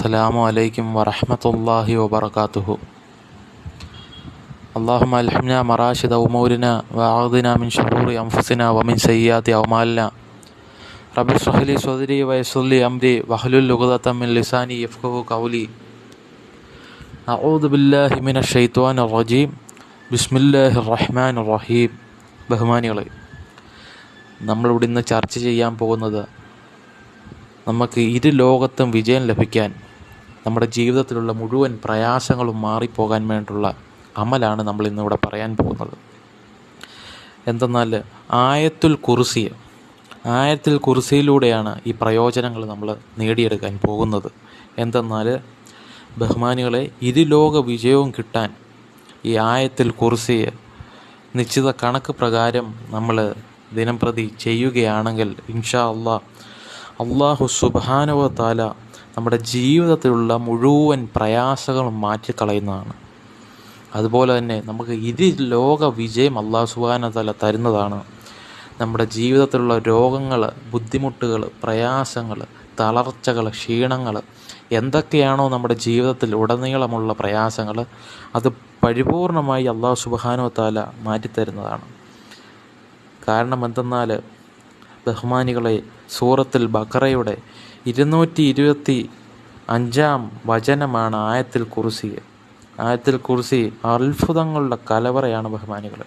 السلام عليكم ورحمة الله وبركاته اللهم ألحمنا مراشد أمورنا وأعوذنا من شرور أنفسنا ومن سيئات أعمالنا رب اشرح لي صدري ويسر لي أمري واحلل عقدة من لساني يفقه قولي أعوذ بالله من الشيطان الرجيم بسم الله الرحمن الرحيم ബഹുമാനികളെ നമ്മളിവിടെ ഇന്ന് ചർച്ച ചെയ്യാൻ പോകുന്നത് നമുക്ക് ഇരു ലോകത്തും വിജയം ലഭിക്കാൻ നമ്മുടെ ജീവിതത്തിലുള്ള മുഴുവൻ പ്രയാസങ്ങളും മാറിപ്പോകാൻ വേണ്ടിയുള്ള അമലാണ് നമ്മൾ ഇന്നിവിടെ പറയാൻ പോകുന്നത്. എന്തെന്നാൽ ആയത്തുൽ കുറിസിയ ആയത്തിൽ കുറിസിയിലൂടെയാണ് ഈ പ്രയോജനങ്ങൾ നമ്മൾ നേടിയെടുക്കാൻ പോകുന്നത്. എന്തെന്നാൽ ബഹുമാനികളെ ഇരുലോക വിജയവും കിട്ടാൻ ഈ ആയത്തിൽ കുറിസിയെ നിശ്ചിത കണക്ക് പ്രകാരം നമ്മൾ ദിനംപ്രതി ചെയ്യുകയാണെങ്കിൽ ഇൻഷാ അള്ളാ അള്ളാഹു സുബാനവ താല നമ്മുടെ ജീവിതത്തിലുള്ള മുഴുവൻ പ്രയാസങ്ങളും മാറ്റിക്കളയുന്നതാണ്. അതുപോലെ തന്നെ നമുക്ക് ഇരു ലോക വിജയം അള്ളാഹു സുബാന താല തരുന്നതാണ്. നമ്മുടെ ജീവിതത്തിലുള്ള രോഗങ്ങൾ ബുദ്ധിമുട്ടുകൾ പ്രയാസങ്ങൾ തളർച്ചകൾ ക്ഷീണങ്ങൾ എന്തൊക്കെയാണോ നമ്മുടെ ജീവിതത്തിൽ ഉടനീളമുള്ള പ്രയാസങ്ങൾ അത് പരിപൂർണമായി അള്ളാഹു സുബാനോ താല മാറ്റിത്തരുന്നതാണ്. കാരണം എന്തെന്നാൽ ബഹുമാനികളെ സൂറത്തിൽ ബക്കറയുടെ ഇരുന്നൂറ്റി ഇരുപത്തി അഞ്ചാം വചനമാണ് ആയത്തിൽ കുറിസി ആയത്തിൽ കുറിസി അത്ഭുതങ്ങളുടെ കലവറയാണ് ബഹുമാനികൾ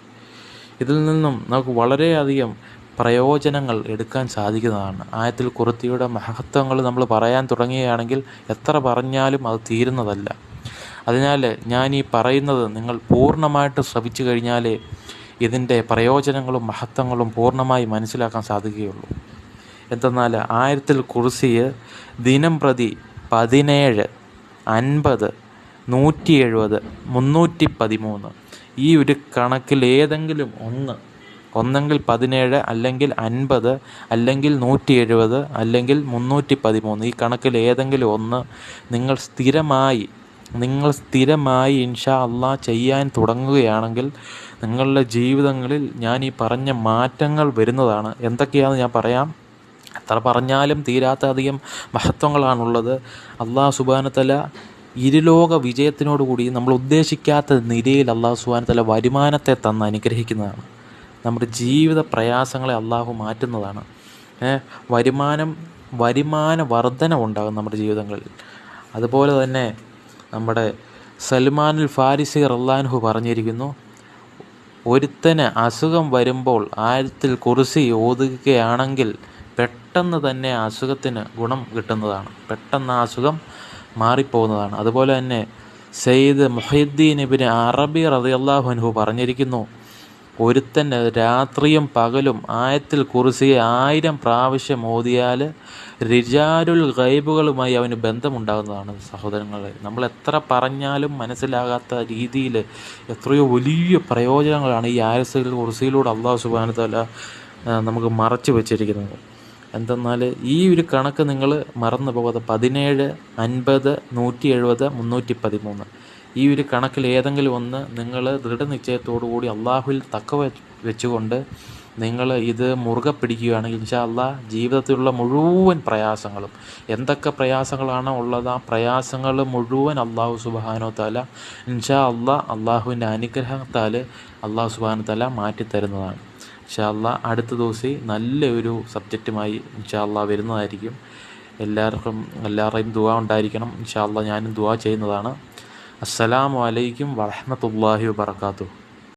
ഇതിൽ നിന്നും നമുക്ക് വളരെയധികം പ്രയോജനങ്ങൾ എടുക്കാൻ സാധിക്കുന്നതാണ്. ആയത്തിൽ കുർത്തിയുടെ മഹത്വങ്ങൾ നമ്മൾ പറയാൻ തുടങ്ങുകയാണെങ്കിൽ എത്ര പറഞ്ഞാലും അത് തീരുന്നതല്ല. അതിനാൽ ഞാൻ ഈ പറയുന്നത് നിങ്ങൾ പൂർണമായിട്ട് ശ്രവിച്ചു കഴിഞ്ഞാലേ ഇതിന്റെ പ്രയോജനങ്ങളും മഹത്വങ്ങളും പൂർണമായി മനസ്സിലാക്കാൻ സാധിക്കുകയുള്ളൂ. എന്തെന്നാൽ ആയിരത്തിൽ കുറിസിയെ ദിനം പ്രതി പതിനേഴ് അൻപത് നൂറ്റി എഴുപത് മുന്നൂറ്റി പതിമൂന്ന് ഈ ഒരു കണക്കിൽ ഏതെങ്കിലും ഒന്ന് ഒന്നെങ്കിൽ പതിനേഴ് അല്ലെങ്കിൽ അൻപത് അല്ലെങ്കിൽ നൂറ്റി എഴുപത് അല്ലെങ്കിൽ മുന്നൂറ്റി പതിമൂന്ന് ഈ കണക്കിൽ ഏതെങ്കിലും ഒന്ന് നിങ്ങൾ സ്ഥിരമായി നിങ്ങൾ സ്ഥിരമായി ഇൻഷാ അള്ളാ ചെയ്യാൻ തുടങ്ങുകയാണെങ്കിൽ നിങ്ങളുടെ ജീവിതങ്ങളിൽ ഞാൻ ഈ പറഞ്ഞ മാറ്റങ്ങൾ വരുന്നതാണ്. എന്തൊക്കെയാണെന്ന് ഞാൻ പറയാം? എത്ര പറഞ്ഞാലും തീരാത്ത അധികം മഹത്വങ്ങളാണുള്ളത്. അള്ളാഹു സുബാനത്തല ഇരുലോക വിജയത്തിനോടുകൂടി നമ്മൾ ഉദ്ദേശിക്കാത്ത നിരയിൽ അള്ളാഹു സുബാനത്തല വരുമാനത്തെ തന്ന് അനുഗ്രഹിക്കുന്നതാണ്. നമ്മുടെ ജീവിത പ്രയാസങ്ങളെ അള്ളാഹു മാറ്റുന്നതാണ്. വരുമാനം വരുമാന വർധന ഉണ്ടാകും നമ്മുടെ ജീവിതങ്ങളിൽ. അതുപോലെ തന്നെ നമ്മുടെ സൽമാനുൽ ഫാരിസി റല്ലാൻഹു പറഞ്ഞിരിക്കുന്നു ഒരുത്തന് അസുഖം വരുമ്പോൾ ആഴത്തിൽ കുറിസി ഓതുകയാണെങ്കിൽ പെട്ടെന്ന് തന്നെ അസുഖത്തിന് ഗുണം കിട്ടുന്നതാണ്. പെട്ടെന്ന് ആ അസുഖം മാറിപ്പോകുന്നതാണ്. അതുപോലെ തന്നെ സെയ്ദ് മൊഹീദ്ദീൻ ഇബിന് അറബി റതിയല്ലാഹു അൻഹു പറഞ്ഞിരിക്കുന്നു ഒരുത്തൻ രാത്രിയും പകലും ആയത്തിൽ കുറിസി ആയിരം പ്രാവശ്യം ഓതിയാൽ റിജാരുൽ ഗൈബുകളുമായി അവന് ബന്ധമുണ്ടാകുന്നതാണ്. സഹോദരങ്ങളെ നമ്മൾ എത്ര പറഞ്ഞാലും മനസ്സിലാകാത്ത രീതിയിൽ എത്രയോ വലിയ പ്രയോജനങ്ങളാണ് ഈ ആയത്തിൽ കുറിസിയിലൂടെ അള്ളാഹു സുബാനത്തല നമുക്ക് മറച്ചു വെച്ചിരിക്കുന്നത്. എന്തെന്നാൽ ഈ ഒരു കണക്ക് നിങ്ങൾ മറന്നു പോകാതെ പതിനേഴ് അൻപത് നൂറ്റി എഴുപത് മുന്നൂറ്റി പതിമൂന്ന് ഈ ഒരു കണക്കിൽ ഏതെങ്കിലും ഒന്ന് നിങ്ങൾ ദൃഢനിശ്ചയത്തോടു കൂടി അള്ളാഹുവിൽ തക്ക വെച്ചുകൊണ്ട് നിങ്ങൾ ഇത് മുറുകെ പിടിക്കുകയാണെങ്കിൽ ഇൻഷാ അള്ളാ ജീവിതത്തിലുള്ള മുഴുവൻ പ്രയാസങ്ങളും എന്തൊക്കെ പ്രയാസങ്ങളാണ് ഉള്ളത് ആ പ്രയാസങ്ങൾ മുഴുവൻ അള്ളാഹു സുബാനോ തല ഇൻഷാ അള്ളാ അള്ളാഹുവിന്റെ അനുഗ്രഹത്താൽ അള്ളാഹു സുബാനോ തല മാറ്റിത്തരുന്നതാണ് ഇൻഷാ അള്ളാ അടുത്ത ദിവസം നല്ലൊരു സബ്ജക്റ്റുമായി ഇൻഷാ അള്ളാ വരുന്നതായിരിക്കും. എല്ലാവർക്കും എല്ലാവരുടെയും ദുവ ഉണ്ടായിരിക്കണം. ഇൻഷാ അള്ളാ ഞാനും ദുവാ ചെയ്യുന്നതാണ്. അസ്സലാമു അലൈക്കും വറഹമത്തല്ലാഹി വാത്തു